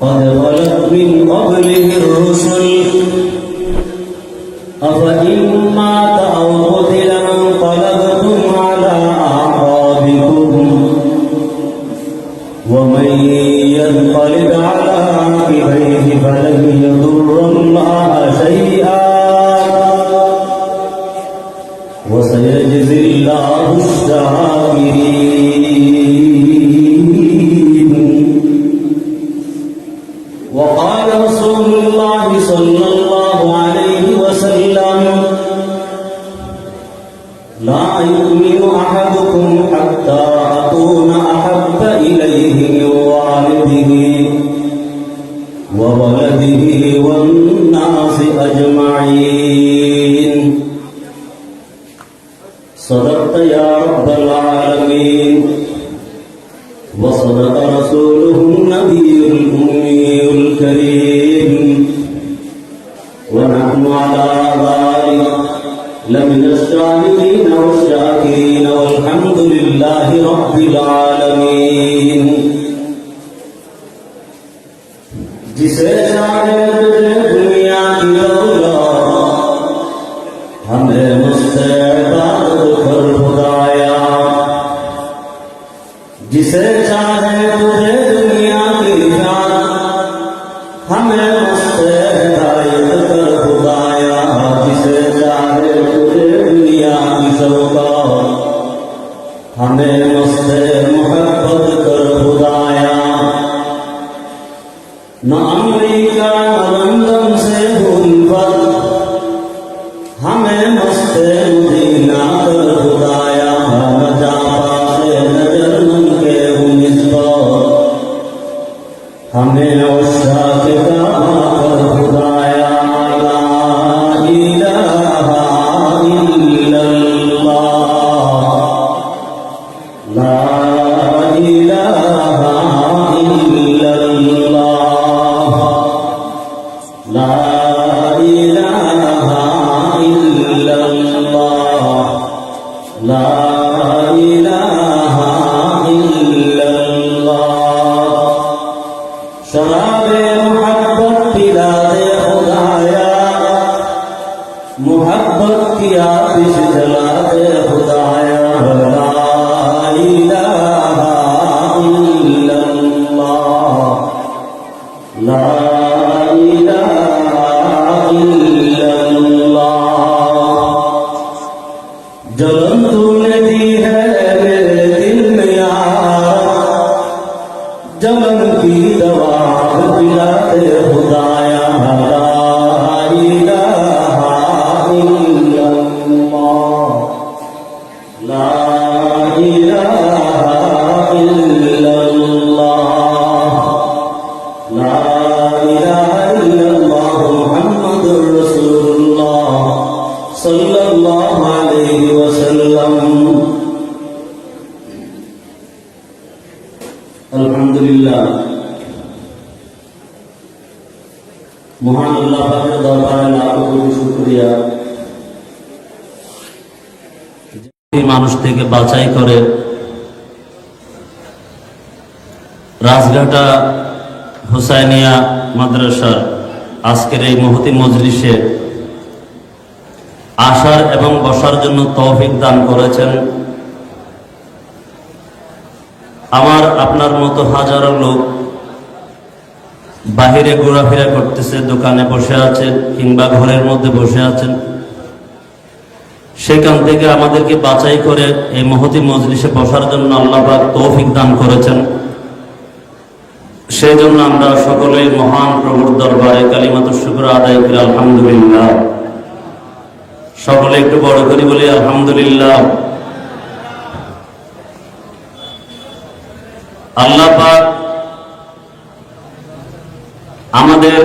قد خلت من قبله الرسل أفإن مات وولده والناس أجمعين. صدقت يا رب العالمين. وصدق رسوله النبي মানুষ থেকে বাছাই করে। রাজঘাটা হুসাইনিয়া মাদ্রাসার আজকের এই মহতি মজলিসে আসার এবং বসার জন্য তৌফিক দান করেছেন। আমার আপনার মতো হাজারো লোক বাহিরে ঘোরাফেরা করতেছে, দোকানে বসে আছেন কিংবা ঘরের মধ্যে বসে আছেন। সেখান থেকে আমাদেরকে বাছাই করে এই মহতি মজলিসে বসার জন্য আল্লাহ পাক তৌফিক দান করেছেন। সেই জন্য আমরা সকলে মহান প্রভুর দরবারে কালিমাত শুক্র আদায় করি, আলহামদুলিল্লাহ। সকলে একটু বড় করি বলি, আলহামদুলিল্লাহ। আল্লাহ আমাদের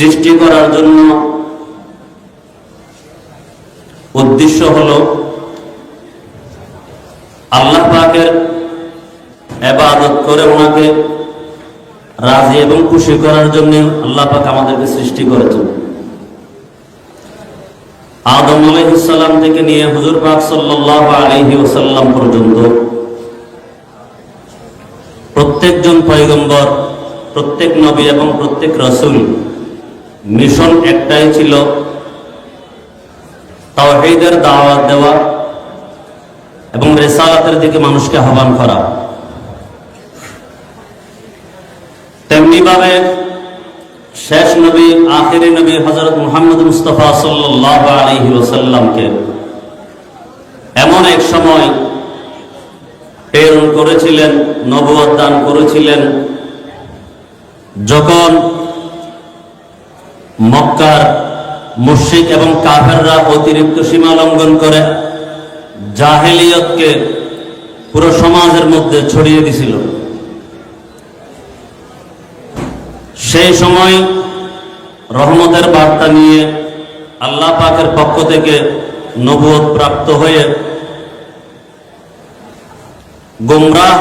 সৃষ্টি করার জন্য। উদ্দেশ্য হলো আল্লাহ পাকের এবাদত করে ওনাকে রাজি এবং খুশি করার জন্য আল্লাহ পাক আমাদেরকে সৃষ্টি করেছেন। আদম আলাইহিসসালাম থেকে নিয়ে হুজুর পাক সাল্লাল্লাহু আলাইহি ওয়াসাল্লাম পর্যন্ত প্রত্যেকজন পয়গম্বর, প্রত্যেক নবী এবং প্রত্যেক রসুল মিশন একটাই ছিল তাওহীদের দাওয়াত দেওয়া এবং রেসালাতের দিকে মানুষকে আহ্বান করা। তেমনিভাবে শেষ নবী, আখেরি নবী হজরত মুহাম্মদ মুস্তফা সাল্লাহ আলহি ওসাল্লামকে এমন এক সময় প্রেরণ করেছিলেন নবুয়ত দান করেছিলেন, যখন মক্কার মুশরিক এবং কাফেররা অতিরিক্ত সীমা লঙ্ঘন করে জাহেলিয়তকে পুরো সমাজের মধ্যে ছড়িয়ে দিছিল। সেই সময় রহমতের বার্তা নিয়ে আল্লাহ পাকের পক্ষ থেকে নবুয়ত প্রাপ্ত হয়ে গোমরাহ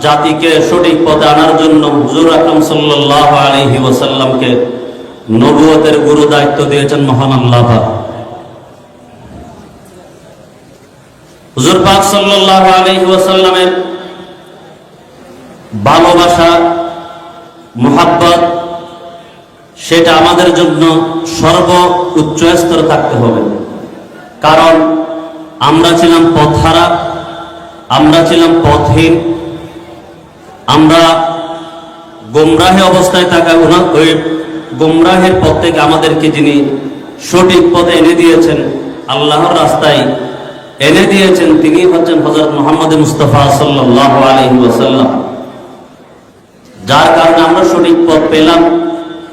জাতিকে সঠিক পথে আনার জন্য হুজুর আকরম সাল্লাহ আলহি ওসাল্লামকে নবুয়তের গুরু দায়িত্ব দিয়েছেন মহান আল্লাহ। হুজুর পাক সাল্লাহ আলহি ওসাল্লামের ভালোবাসা, মোহাব্বত, সেটা আমাদের জন্য সর্ব উচ্চ স্তরে থাকতে হবে। কারণ আমরা ছিলাম পথহারা, আমরা ছিলাম পথহীন, আমরা গোমরাহে অবস্থায় থাকা ওই গোমরাহের পথ থেকে আমাদেরকে যিনি সঠিক পথে এনে দিয়েছেন, আল্লাহর রাস্তায় এনে দিয়েছেন, তিনি হচ্ছেন হজরত মোহাম্মদ মুস্তফা সাল্লাহ আলহি ওসাল্লাম যার কারণে আমরা সঠিক পথ পেলাম,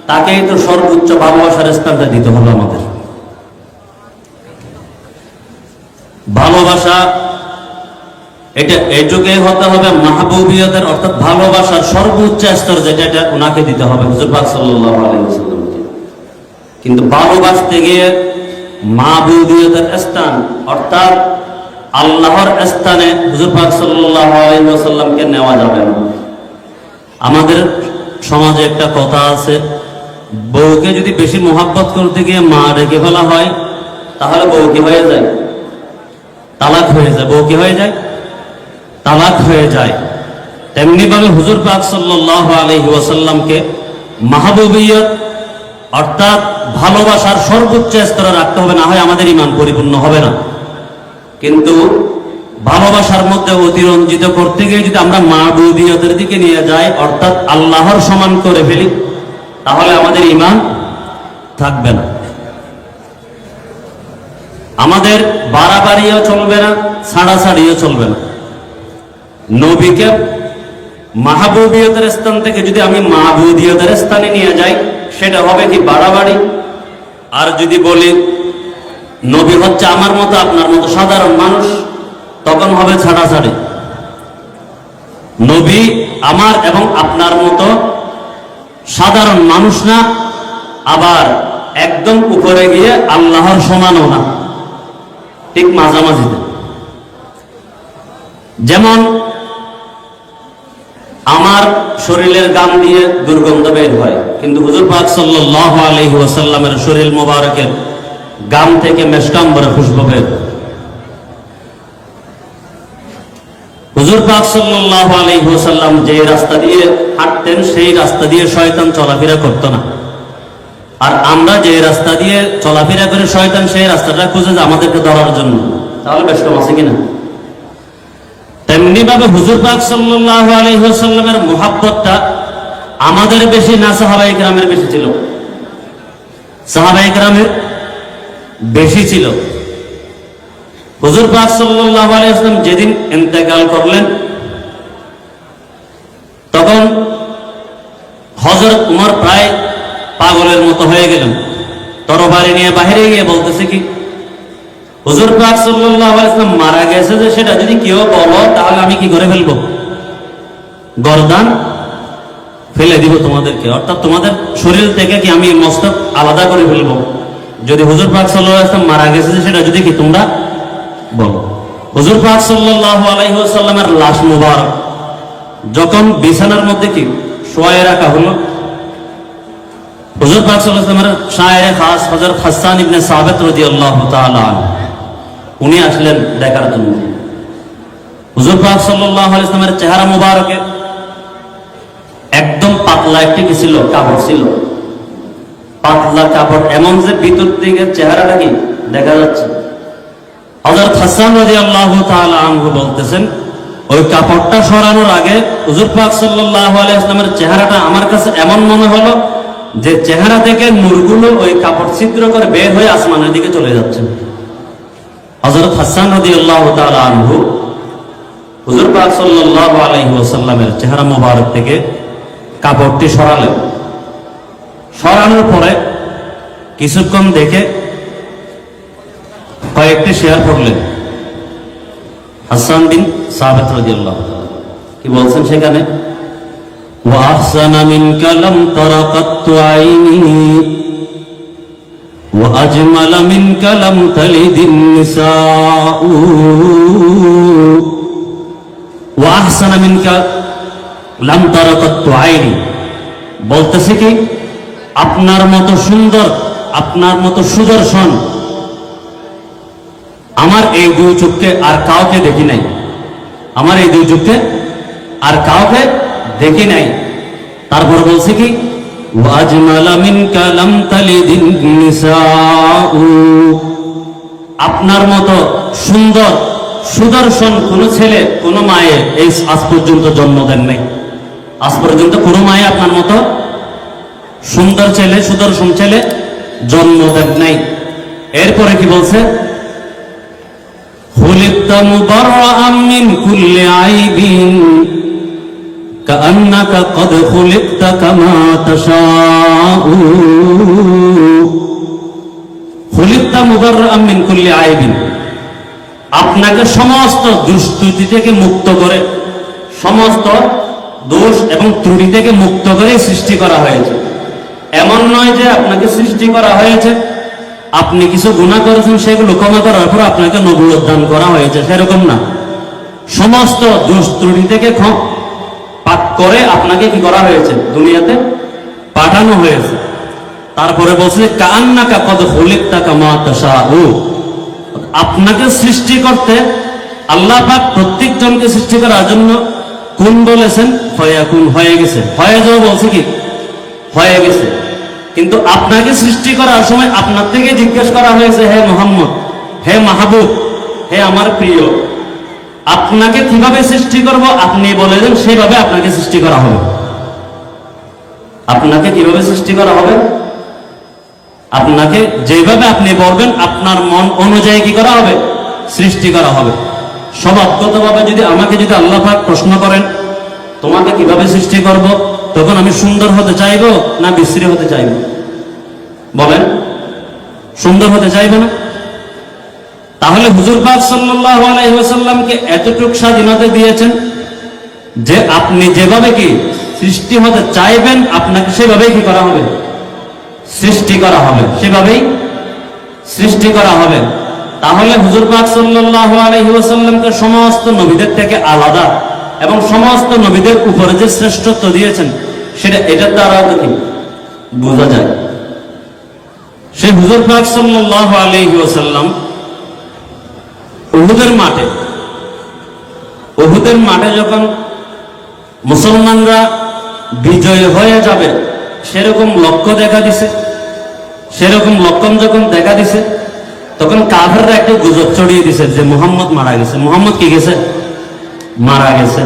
তাকেই তো সর্বোচ্চ ভালোবাসার স্থানটা দিতে হবে আমাদের। ভালোবাসা এটা এই যুগে হতে হবে মাহবুবিয়তের, অর্থাৎ ভালোবাসার সর্বোচ্চ স্তর যেটা, এটা ওনাকে দিতে হবে, হুজুর পাক সাল্লাল্লাহু কিন্তু ভালোবাসতে গিয়ে মাহবুবিয়তের স্থান, অর্থাৎ আল্লাহর স্থানে হুজুর পাক সাল্লাল্লাহু আলাইহি নেওয়া যাবে না। আমাদের সমাজে একটা কথা আছে, বউকে যদি বেশি মোহাব্বত করতে গিয়ে মা রেখে ফেলা হয়, তাহলে বউ কি হয়ে যায়? তালাক হয়ে যায়, বউ কি হয়ে যায়? তালাক হয়ে যায়। তেমনি ভাবে হুজুর পাক সাল্লাহ আলহি ওয়াসাল্লামকে মাহবুবিয়ত অর্থাৎ ভালোবাসার সর্বোচ্চ স্তরে রাখতে হবে, না হয় আমাদের ইমান পরিপূর্ণ হবে না। কিন্তু ভালোবাসার মধ্যে অতিরঞ্জিত করতে গিয়ে যদি আমরা মাহবুবিয়তের দিকে নিয়ে যাই, অর্থাৎ আল্লাহর সমান করে ফেলি, তাহলে আমাদের ইমান থাকবে না। আমাদের বাড়াবাড়িও চলবে না, ছাড়াছাড়িও চলবে না। নবীকে মাহবুবিয়তের স্থান থেকে যদি আমি মাহবুদিয়তের স্থানে নিয়ে যাই, সেটা হবে কি বাড়াবাড়ি? আর যদি বলি, নবী হচ্ছে আমার মতো, আপনার মতো সাধারণ মানুষ, তখন হবে ছাড়াছাড়ি। নবী আমার এবং আপনার মতো সাধারণ মানুষ না, আবার একদম উপরে গিয়ে আল্লাহর সমানও না। ঠিক মাঝামাঝিতে। যেমন শরীরের গান দিয়ে দুর্গন্ধ বের হয়। কিন্তু হুজুর পাক সাল্লাহ আলহি ওয়াসাল্লামের শরীর মোবারকের গান থেকে মেসকাম্বরে খুশবু বের। হুজুর পাক সাল্লাহ আলহি ওয়াসাল্লাম যে রাস্তা দিয়ে হাঁটতেন, সেই রাস্তা দিয়ে শয়তান চলাফেরা করতো না। আর আমরা যে রাস্তা দিয়ে চলাফেরা করে শয়তান, সেই রাস্তাটা খুঁজে আমাদেরকে ধরার জন্য। তাহলে কম আছে কিনা? তেমনি ভাবে হুজুর পাক সাল্লাহ আলহিহাল্লামের মোহাব্বতটা আমাদের বেশি না সাহাবাই গ্রামের বেশি ছিল? সাহাবাই গ্রামের বেশি ছিল। হুজুর পাক সাল্লাহ আলাইসলাম যেদিন ইন্তেকাল করলেন, তখন হজরত উমর প্রায় পাগলের মতো হয়ে গেলেন। তরবারি নিয়ে বাহিরে গিয়ে বলতেছে কি হুজুর পাক সাল্লাল্লাহু আলাইহি ওয়াসাল্লাম মারা গেছে যে সেটা যদি কেউ বলো, তাহলে আমি কি করে ফেলব? গরদান ফেলে দিব তোমাদেরকে। অর্থাৎ তোমাদের শরীর থেকে কি আমি মস্তক আলাদা করে ফেলব? যদি হুজুর পাক সাল্লাল্লাহু আলাইহি মারা গেছে সেটা যদি কি তোমরা বলো? হুজুর পাক সাল্লাল্লাহু আলাইহি ওয়াসাল্লামের লাশ মুবারক। যখন বিছানার মধ্যে কি শোয়ে রাখা হলো, হুজুর পাক সাল্লাল্লাহু আলাইহি ওয়াসাল্লামের শায়ের খাস হযরত হাসান ইবনে সাবিত রাদিয়াল্লাহু তাআলা। উনি আসলেন দেখার জন্য। হুজুর পাক সাল্লাল্লাহু আলাইহি ওয়াসাল্লামের চেহারা মুবারকে একদম পাতলা একটি কি ছিল? কাপড় ছিল। পাতলা কাপড়, এমন যে ভিতর দিকে চেহারাটা কি? দেখা যাচ্ছে। হযরত হাসান রাদিয়াল্লাহু তাআলা আনহু বলতেছেন, ওই কাপড়টা সরানোর আগে হুজুর পাক সাল্লাল্লাহু আলাইহি ওয়াসাল্লামের চেহারাটা আমার কাছে এমন মনে হলো যে চেহারা থেকে নূরগুলো ওই কাপড় ছিদ্র করে বের হয়ে আসমানের দিকে চলে যাচ্ছে। হজরত হাসান নদী আল্লাহ আনহু হুজুর পাক সাল্লাহ আলহি ওসাল্লামের চেহারা মোবারক থেকে কাপড়টি সরালেন। সরানোর পরে কিছুক্ষণ দেখে কয়েকটি শেয়ার করলেন হাসান বিন সাবেত রাজি আল্লাহ কি বলছেন সেখানে? ওয়াহসান মিন কালাম তারা আইনি وأجمل منك لم تلد النساء وأحسن منك لم تر قط عيني বলতেছে কি আপনার মতো সুন্দর আপনার মতো সুদর্শন আমার এই দুই চোখকে আর কাউকে দেখি নাই আমার এই দুই চোখকে আর কাউকে দেখি নাই তারপর বলছে কি واجمل মিনকা লাম تلد النساء. আপনার মতো সুন্দর সুদর্শন কোন ছেলে, কোন মায়ে এই আজ পর্যন্ত জন্ম দেন নাই। আজ পর্যন্ত কোনো মায়ে আপনার মতো সুন্দর ছেলে, সুদর্শন ছেলে জন্ম দেন নাই। এরপরে কি বলছে? খুলিত মুবারআ আমিন কুল্লি আইবিন। كأنك قد خلقت كما تشاء خلقت مبرأ من كل عيب আপনাকে সমস্ত দুষ্কৃতি থেকে মুক্ত করে সমস্ত দোষ এবং ত্রুটি থেকে মুক্ত করে সৃষ্টি করা হয়েছে এমন নয় যে আপনাকে সৃষ্টি করা হয়েছে আপনি কিছু গুণা করেছেন সেগুলো ক্ষমা করার পর আপনাকে নবুয়ত দান করা হয়েছে সেরকম না সমস্ত দোষ ত্রুটি থেকে পাক করে আপনাকে কি করা হয়েছে? দুনিয়াতে পাঠানো হয়েছে। তারপরে বলছে কান্নাকা কদ হলিক টাকা মা তাশাউ। আপনাকে সৃষ্টি করতে আল্লাহ পাক প্রত্যেকজনকে সৃষ্টি করার জন্য কোন বলেছেন? ফয়াকুন, হয়ে গেছে। হয়ে যাও বলছে কি? হয়ে গেছে। কিন্তু আপনাকে সৃষ্টি করার সময় আপনার থেকে জিজ্ঞেস করা হয়েছে, হে মোহাম্মদ, হে মাহবুব, হে আমার প্রিয় আপনাকে কীভাবে সৃষ্টি করব, আপনি বলে দেন, সেভাবে আপনাকে সৃষ্টি করা হবে। আপনাকে কীভাবে সৃষ্টি করা হবে? আপনাকে যেভাবে আপনি বলবেন, আপনার মন অনুযায়ী কি করা হবে? সৃষ্টি করা হবে। স্বভাবগতভাবে যদি আমাকে যদি আল্লাহ পাক প্রশ্ন করেন, তোমাকে কীভাবে সৃষ্টি করব, তখন আমি সুন্দর হতে চাইব না বিশ্রী হতে চাইব? বলেন, সুন্দর হতে চাইবে না? তাহলে হুজুর পাক সাল্লাল্লাহু আলাইহি ওয়াসাল্লামকে এতটুক স্বাধীনতা দিয়েছেন যে আপনি যেভাবে কি সৃষ্টি হতে চাইবেন, আপনাকে সেভাবেই কি করা হবে? সৃষ্টি করা হবে। সেভাবেই সৃষ্টি করা হবে। তাহলে হুজুর পাক সাল্লাল্লাহু আলাইহি ওয়াসাল্লামকে সমস্ত নবীদের থেকে আলাদা এবং সমস্ত নবীদের উপরে যে শ্রেষ্ঠত্ব দিয়েছেন, সেটা এটার দ্বারা কি বোঝা যায়। সেই হুজুর পাক সাল্লাল্লাহু আলাইহি ওয়াসাল্লাম উহুদের মাঠে। উহুদের মাঠে যখন মুসলমানরা বিজয় হয়ে যাবে, সেরকম লক্ষ্য দেখা দিছে। সেরকম লক্ষণ যখন দেখা দিছে, তখন কাফেররা একটা গুজব চড়িয়ে দিছে যে মোহাম্মদ মারা গেছে। মোহাম্মদ কি গেছে? মারা গেছে।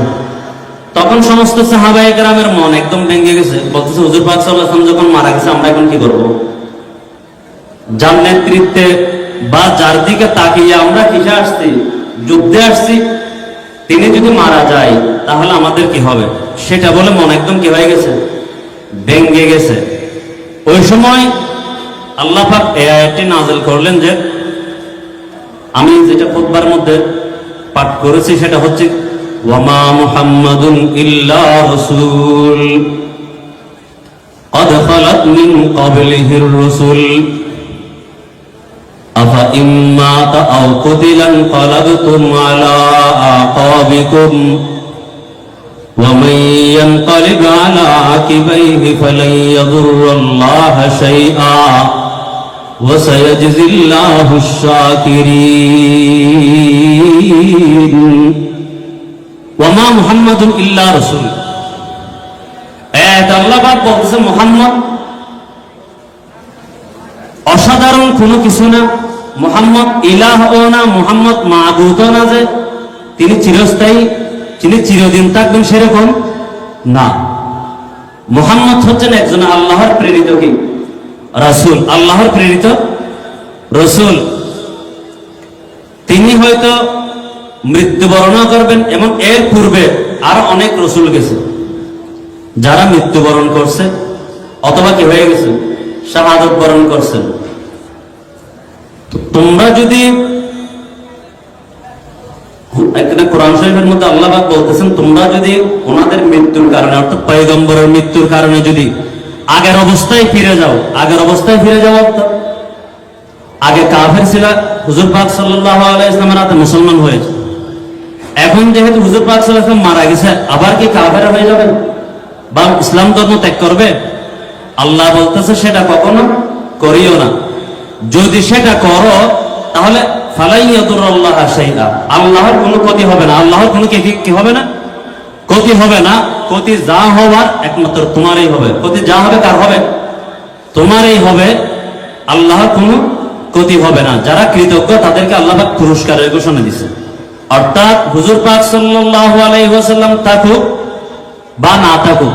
তখন সমস্ত সাহাবাই গ্রামের মন একদম ভেঙে গেছে। বলতেছে, হুজুর পাক ওয়াসাল্লাম যখন মারা গেছে, আমরা এখন কি করব? যার নেতৃত্বে বা যার দিকে তাকিয়ে আমরা কিসে আসছি যুদ্ধে আসছি তিনি যদি মারা যায় তাহলে আমাদের কি হবে সেটা বলে মন একদম কি হয়ে গেছে ভেঙ্গে গেছে ওই সময় আল্লাহ পাক এই আয়াতটি নাজেল করলেন যে আমি যেটা খুতবার মধ্যে পাঠ করেছি সেটা হচ্ছে ওয়ামা মুহাম্মাদুন ইল্লা রাসূল قد خلت من قبله الرسل أفإن مات أو قتل انقلبتم على أعقابكم ومن ينقلب على عقبيه فلن يضر الله شيئا وسيجزي الله الشاكرين ওমা মুহাম্মাদুন ইল্লা রসুল এক আল্লাহ পাক বলতেছে মুহাম্মদ অসাধারণ কোনো কিছু না মুহাম্মদ ইলাহ ও না মুহাম্মদ মাহবুদ না যে, তিনি চিরস্থায়ী, তিনি চিরদিন থাকবেন সেরকম না। মুহাম্মদ হচ্ছেন একজন আল্লাহর প্রেরিত কি? রাসূল, আল্লাহর প্রেরিত রসুল। তিনি হয়তো মৃত্যুবরণ করবেন এবং এর পূর্বে আর অনেক রসুল গেছে। যারা মৃত্যুবরণ করছে, অথবা কি হয়ে গেছে? শাহাদত বরণ করছেন। তোমরা যদি আল্লাহ বলতেছেন, তোমরা যদি ওনাদের মৃত্যুর কারণে, অর্থাৎ মৃত্যুর কারণে যদি আগের অবস্থায় ফিরে যাও, আগের অবস্থায় ফিরে আগে ছিল মুসলমান হয়েছে। এখন যেহেতু হুজুর পাক মারা গেছে, আবার কি কাফের হয়ে যাবে বা ইসলাম ধর্ম ত্যাগ করবে? আল্লাহ বলতেছে সেটা কখনো করিও না। যদি সেটা করো, তাহলে শাইআ। আল্লাহর কোনো ক্ষতি হবে না। আল্লাহর কোনো কি হবে না? ক্ষতি হবে না। ক্ষতি যা হওয়ার একমাত্র তোমারই হবে। ক্ষতি যা হবে কার হবে। তোমারই হবে। আল্লাহর কোনো ক্ষতি হবে না। যারা কৃতজ্ঞ, তাদেরকে আল্লাহ পুরস্কারের ঘোষণা দিছে। অর্থাৎ হুজুর পাক ওয়াসাল্লাম থাকুক বা না থাকুক,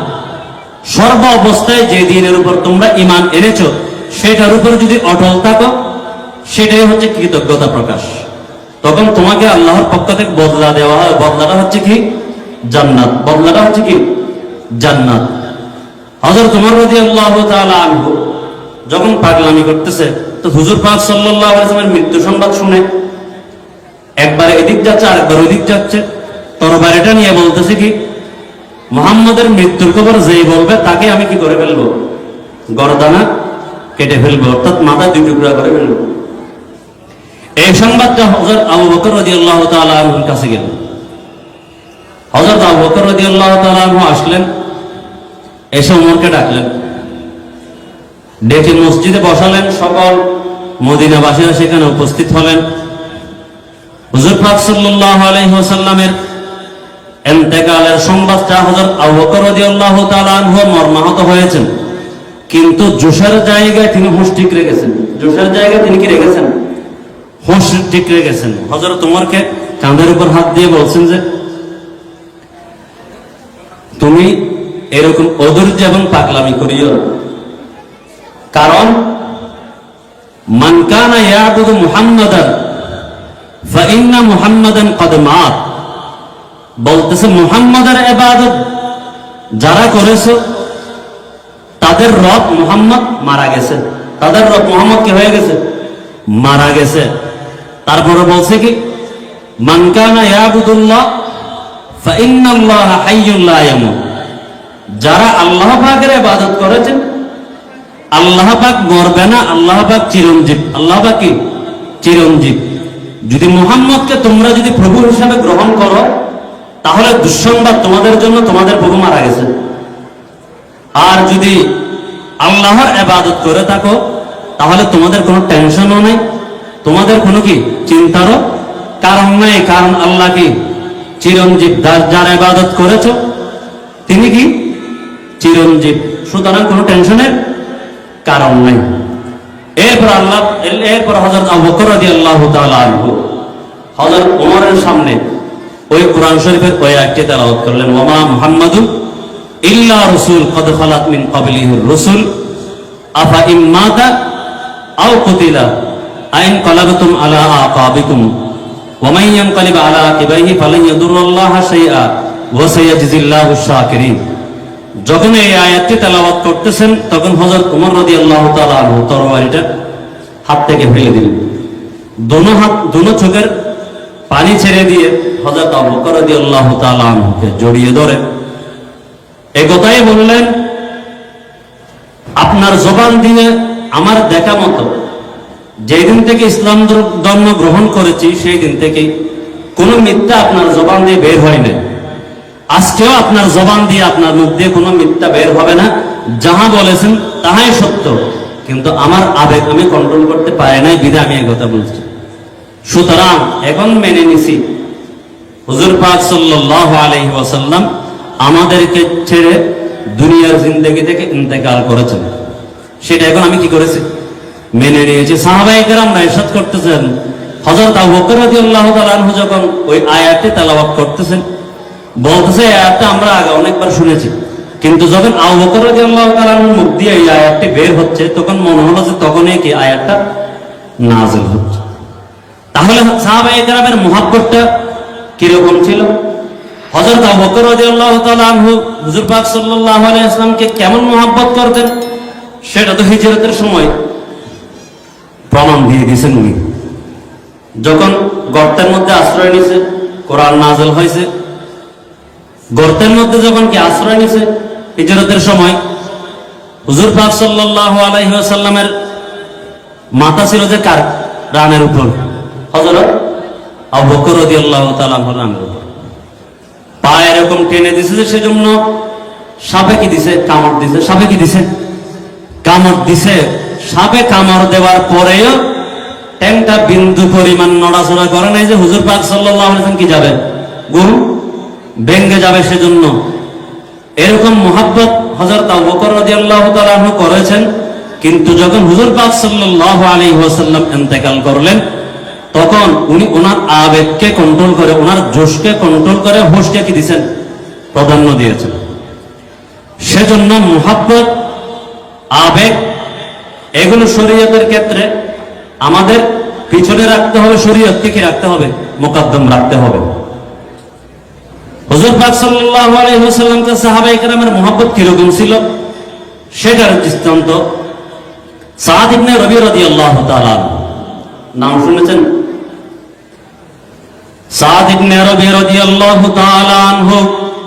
সর্ব অবস্থায় যে দিনের উপর তোমরা ইমান এনেছো সেটার উপর যদি অটল থাকো, সেটাই হচ্ছে কৃতজ্ঞতা প্রকাশ। তখন তোমাকে আল্লাহর পক্ষ থেকে বদলা দেওয়া হয়। বদলাটা হচ্ছে কি? জান্নাত। বদলাটা হচ্ছে কি? জান্নাত। হজর তোমার রাজি আল্লাহ আনহু যখন পাগলামি করতেছে, তো হুজুর পাক আলাইহি মৃত্যু সংবাদ শুনে একবার এদিক যাচ্ছে, আরেকবার ওদিক যাচ্ছে। তরবারিটা নিয়ে বলতেছে কি, মোহাম্মদের মৃত্যুর খবর যেই বলবে, তাকে আমি কি করে ফেলব? গরদানা কেটে ফেলব, অর্থাৎ মাথা দুই টুকরা করে ফেলব। এই সংবাদটা হজরত আবু বকর রাদিয়াল্লাহু তাআলা আনহুর কাছে গেল। হজরত আবু বকর রাদিয়াল্লাহু তাআলা আনহু আসলেন, এসে ওমরকে ডাকলেন। ডেকে মসজিদে বসালেন সকল, মদিনাবাসীরা সেখানে উপস্থিত হলেন। হুজুর পাক সাল্লাল্লাহু আলাইহি ওয়াসাল্লামের এন্তেকালের সংবাদটা হযরত আবু বকর রাদিয়াল্লাহু তাআলা আনহু মর্মাহত হয়েছেন। কিন্তু জোশের জায়গায় তিনি হুঁশ ঠিক রেখেছেন। জোশের জায়গায় তিনি কি রেখেছেন? হুঁশ ঠিক রেখেছেন। হযরত ওমরকে কাঁধের উপর হাত দিয়ে বলছেন যে, তুমি এরকম অধৈর্য এবং পাগলামি করিও কারণ, মান কানা ইয়াবুদু মুহাম্মাদান, ফাইন্না মুহাম্মাদান কদ মাত। বলতেছে, মুহাম্মাদের ইবাদত যারা করেছে তাদের রব মুহাম্মদ মারা গেছে। তাদের রব মুহাম্মদ কি হয়ে গেছে? মারা গেছে। তারপরে বলছে কি যারা আল্লাহ পাকের ইবাদত করেছেন, আল্লাহ পাক মরবে না, আল্লাহ পাক আল্লাহ পাক কি? যদি মুহাম্মদকে তোমরা যদি প্রভু হিসাবে গ্রহণ করো, তাহলে দুঃসংবাদ তোমাদের জন্য তোমাদের প্রভু মারা গেছে। আর যদি আল্লাহর এবাদত করে থাকো, তাহলে তোমাদের কোনো টেনশনও নেই। তোমাদের কোনো কি চিন্তারও কারণ নেই, কারণ আল্লাহ কি চিরঞ্জীব যার যার এবাদত করেছ, তিনি কি চিরঞ্জীব। সুতরাং কোনো টেনশনের কারণ নেই। এরপর আল্লাহ এরপর হজরত আবু বকর রাদিয়াল্লাহু তাআলা আনহু হজরত ওমরের সামনে ওই কোরআন শরীফের ওই আয়াতটি তেলাওয়াত করলেন ওমা মুহাম্মাদুন ইল্লা রাসূল কদ খালাত মিন রাসূল। আফা ইন মাতা আও কুতিলা আইন কলাবতুম আলা আকাবিকুম। ওয়া ইয়ানকালিব আলা ফালান ইয়াদুরুল্লাহা শাইআ ওয়া শাকিরিন। যখন এই আয়াতটি তেলাওয়াত করতেছেন, তখন হযরত ওমর রাদিয়াল্লাহু তাআলা আনহু তরবারিটা হাত থেকে ফেলে দিলেন। দোনো হাত, দোনো চোখের পানি ছেড়ে দিয়ে হযরত আবু বকর রাদিয়াল্লাহু তাআলা আনহুকে জড়িয়ে ধরে এই কথাই বললেন, আপনার জবান দিয়ে আমার দেখা মতো। যেদিন থেকে ইসলাম ধর্ম গ্রহণ করেছি সেই দিন থেকে কোনো মিথ্যা আপনার জবান দিয়ে বের হয় না আজকেও আপনার জবান দিয়ে আপনার মুখ দিয়ে কোনো মিথ্যা বের হবে না। যাহা বলেছেন তাহাই সত্য। কিন্তু আমার আবেগ আমি কন্ট্রোল করতে পারি নাই, বিধে আমি কথা বলছি। সুতরাং এখন মেনে নিছি। হুজুর পাক সাল্লাল্লাহু আলাইহি ওয়াসাল্লাম আমাদেরকে ছেড়ে দুনিয়ার জিন্দগি থেকে ইন্তেকাল করেছেন। সেটা এখন আমি কি করেছি? মেনে নিয়েছি। সাহাবাই কেরাম ইরশাদ করতেছেন। হযরত আবু বকর রাদিয়াল্লাহু তাআলা আনহু যখন ওই আয়াতটি তেলাওয়াত করতেছেন, বলতেছে আয়াতটা আমরা আগে অনেকবার শুনেছি। কিন্তু যখন আবু বকর রাদিয়াল্লাহু তাআলা মুখ দিয়ে এই আয়াতটি বের হচ্ছে, তখন মনে হলো যে তখনই কি আয়াতটা নাযিল হচ্ছে। তাহলে সাহাবাই কেরামের মুহাব্বতটা কীরকম ছিল? হযরত আবু বকর রাদিয়াল্লাহু তাআলা আনহু হুজুর পাক সাল্লাল্লাহু আলাইহি ওয়াসাল্লামকে কেমন মুহাব্বত করতেন? সেটা তো হিজরতের সময় প্রমাণ দিয়ে দিয়েছেন উনি। যখন গর্তের মধ্যে আশ্রয় নিছে কোরআন নাজল হয়েছে, গর্তের মধ্যে যখন কি আশ্রয় নিছে হিজরতের সময় হুজুর পাক সাল্লাল্লাহু আলাইহি ওয়াসাল্লামের মাথা ছিল যে কার? রানের উপর। হযরত আবু বকর রাদিয়াল্লাহু তাআলা রানের উপর। টেনে দিছে যে সেজন্য সাপে কি দিছে, কামড় দিছে। সাপে কি দিছে? কামড় দিছে। সাপে কামড় দেওয়ার পরেও ট্যাংটা বিন্দু পরিমাণ নড়াচড়া করে নাই যে হুজুর পাক আলাইহি কি যাবে? গুম ভেঙ্গে যাবে সেজন্য। এরকম মোহাব্বত হযরত আবু বকর তাআলা আনহু করেছেন, কিন্তু যখন হুজুর পাক সাল্লাল্লাহু আলাইহি ওয়াসাল্লাম ইন্তেকাল করলেন, তখন উনি ওনার আবেগকে কন্ট্রোল করে, ওনার জোশকে কন্ট্রোল করে, হোশকে কি দিয়েছেন প্রাধান্য দিয়েছেন সেজন্য মোহাব্বত, আবেগ, এগুলো শরীয়তের ক্ষেত্রে আমাদের পিছনে রাখতে হবে, শরীয়তকে কি রাখতে হবে? মোকাদ্দম রাখতে হবে। হুজুর পাক সাল্লাল্লাহু আলাইহি ওয়াসাল্লামকে সাহাবায়ে কেরামের মোহাব্বত কীরকম ছিল? সেটার দৃষ্টান্ত সাদ ইবনে রবি রাদিয়াল্লাহু তাআলা নাম শুনেছেন? সাদ ইবনে রবি রাদিয়াল্লাহু তাআলা আনহু। প্রায়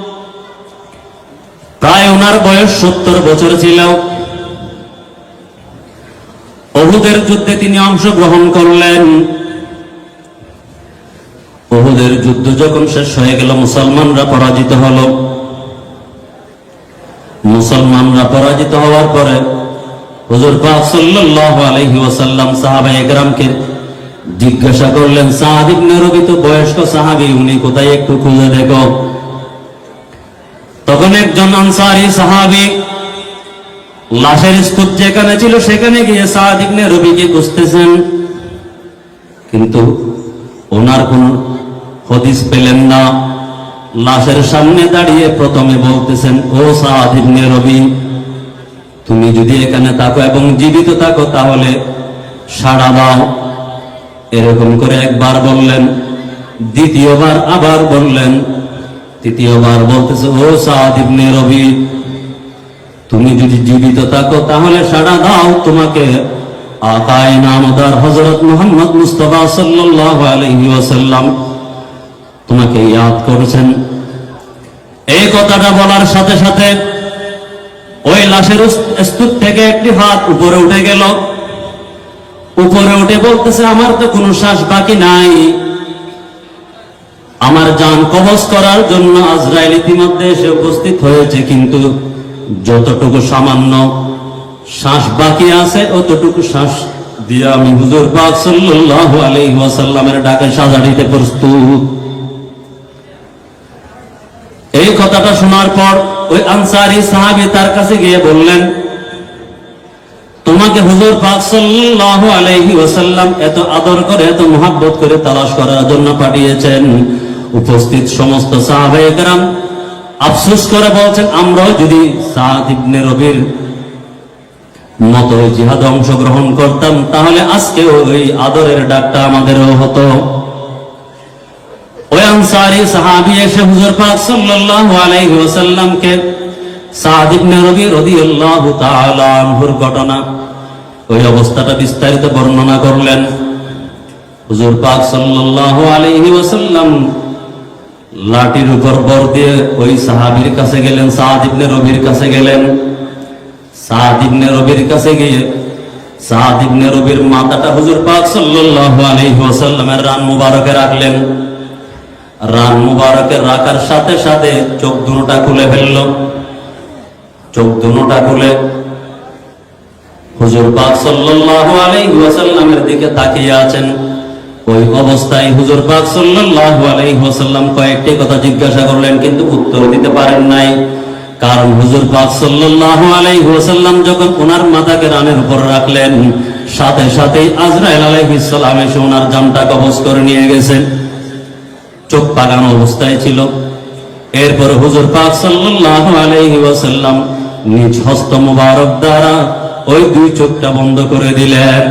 ওনার বয়স সত্তর বছর ছিল। অহুদের যুদ্ধে তিনি অংশগ্রহণ করলেন। ওহুদের যুদ্ধ যখন শেষ হয়ে গেল, মুসলমানরা পরাজিত হল। মুসলমানরা পরাজিত হওয়ার পরে হুজুর পাক সাল্লাল্লাহু আলাইহি ওয়াসাল্লাম সাহাবা একরামকে জিজ্ঞাসা করলেন সাহাদ ইবনে তো বয়স্ক সাহাবী, উনি কোথায় একটু খুঁজে দেখো। একজন আনসারী সাহাবী লাশের স্তূপ যেখানে ছিল, সেখানে গিয়ে সাহাদ ইবনে রবিকে খুঁজতেছেন। কিন্তু ওনার কোন হদিস পেলেন না। লাশের সামনে দাঁড়িয়ে প্রথমে বলতেছেন, ও সাহাদ ইবনে রবি, তুমি যদি এখানে থাকো এবং জীবিত থাকো, তাহলে সাড়া দাও। এরকম করে একবার বললেন, দ্বিতীয়বার আবার বললেন তৃতীয়বার বলতেছে, ও সাহাদ ইবনে রবি, তুমি যদি জীবিত থাকো, তাহলে সাড়া দাও তোমাকে। আকায় নামদার হজরত মোহাম্মদ মুস্তফা ওয়াসাল্লাম তোমাকে ইয়াদ এই কথাটা বলার সাথে সাথে ওই লাশের স্তূপ থেকে একটি হাত উপরে উঠে গেল। উপরে উঠে বলতেছে, আমার তো কোনো শ্বাস বাকি নাই। আমার কবজ করার জন্য আজরাইল ইতিমধ্যে এসে উপস্থিত হয়েছে, কিন্তু যতটুকু সামান্য শ্বাস বাকি আছে, অতটুকু শ্বাস দিয়ে আমি হুজুর পাক সাল্লাল্লাহু আলাইহি ওয়াসাল্লামের ডাকে সাজা দিতে প্রস্তুত। এই কথাটা শোনার পর ওই আনসারী সাহাবী তার কাছে গিয়ে বললেন, তোমাকে হুজুর পাক সাল্লাল্লাহু আলাইহি ওয়াসাল্লাম এত আদর করে, এত মোহাব্বত করে তালাশ করার জন্য পাঠিয়েছেন। উপস্থিত সমস্ত সাহাবায়ে কেরাম আফসোস করে বলছেন, আমরাও যদি রবির মতো জিহাদে অংশগ্রহণ করতাম, তাহলে আজকে ওই আদরের ডাকটা আমাদেরও হতো। রবি ঘটনা, ওই অবস্থাটা বিস্তারিত বর্ণনা করলেন। হুজুর পাক সাল্লাল্লাহু আলাইহি লাঠির উপর বর দিয়ে ওই সাহাবীর কাছে গেলেন সাহাদিবনে রবির কাছে গেলেন। সাদ ইবনে রবির কাছে গিয়ে, সাদ ইবনে রবির মাথাটা হুজুর পাক সাল্লাল্লাহু আলাইহি ওয়াসাল্লামের রান মুবারকে রাখলেন। রান মুবারকের রাখার সাথে সাথে চোখ দুটা খুলে ফেলল। চোখ দুটা খুলে হুজুর পাক সাল্লাল্লাহু আলাইহি ওয়াসাল্লামের দিকে তাকিয়ে আছেন। ওই অবস্থায় হুজুর পাক সাল্লাল্লাহু আলাইহি ওয়াসাল্লাম কয়েকটি কথা জিজ্ঞাসা করলেন, কিন্তু উত্তর দিতে পারেন নাই। কারণ হুজুর পাক সাল্লাল্লাহু আলাইহি ওয়াসাল্লাম যখন ওনার মাথাকে রানের উপর রাখলেন, সাথে সাথেই আজরাইল আলাইহিস সালাম এসে ওনার জামটা কবজ করে নিয়ে গেছেন। চোখ পাকানো অবস্থায় ছিল। এরপর হুজুর পাক সাল্লাল্লাহু আলাইহি ওয়াসাল্লাম নিজ হস্ত মুবারক দ্বারা ওই দুই চোখটা বন্ধ করে দিলেন।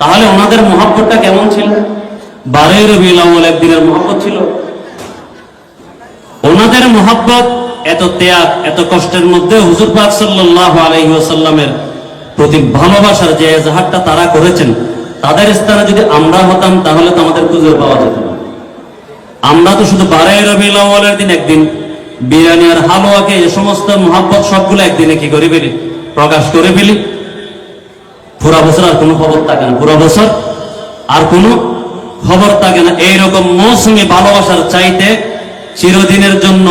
তাহলে ওনাদের মহাব্বতটা কেমন ছিল? বারোই আউয়াল একদিনের মহাব্বত ছিল? ওনাদের মহাব্বত এত ত্যাগ, এত কষ্টের মধ্যে হুজুর পাক সাল্লাল্লাহু আলাইহি প্রতি ভালোবাসার যে এজাহারটা তারা করেছেন, তাদের স্থানে যদি আমরা হতাম, তাহলে তো আমাদের খুঁজে পাওয়া যেত না। আমরা তো শুধু বারোই রবিউল আউয়ালের দিন একদিন, বিরিয়ানি আর হালুয়াকে, এ সমস্ত মহাব্বত সবগুলো একদিনে কি করে ফেলি? প্রকাশ করে ফেলি। পুরা বছর আর কোনো খবর থাকে না। পুরা বছর আর কোনো খবর থাকে না। এইরকম মৌসুমি ভালোবাসার চাইতে চিরদিনের জন্য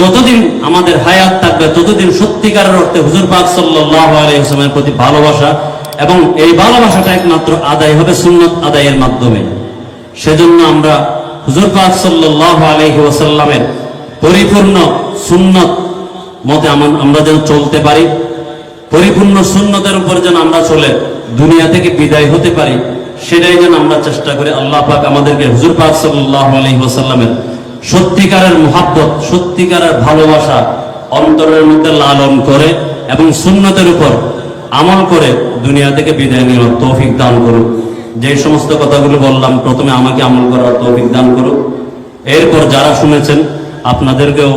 যতদিন আমাদের হায়াত থাকবে, ততদিন সত্যিকারের অর্থে হুজুর পাক সাল্লাল্লাহু আলাইহি ওয়াসাল্লামের প্রতি ভালোবাসা এবং এই ভালোবাসাটা একমাত্র আদায় হবে সুন্নত আদায়ের মাধ্যমে। সেজন্য আমরা হুজুর পাক সাল্লাল্লাহু আলাইহি ওয়াসাল্লামের পরিপূর্ণ সুন্নত মতে আমরা যেন চলতে পারি। পরিপূর্ণ সুন্নতের উপর যেন আমরা চলে, দুনিয়া থেকে বিদায় হতে পারি, সেটাই যেন আমরা চেষ্টা করি। আল্লাহ পাক আমাদেরকে হুজুর পাক সাল্লাল্লাহু আলাইহি ওয়াসাল্লামের সত্যিকারের মোহাব্বত, সত্যিকারের ভালোবাসা অন্তরের মধ্যে লালন করে এবং সুন্নতের উপর আমল করে দুনিয়া থেকে বিদায় নেওয়ার তৌফিক দান করুক। যে সমস্ত কথাগুলো বললাম, প্রথমে আমাকে আমল করার তৌফিক দান করুক। এরপর যারা শুনেছেন, আপনাদেরকেও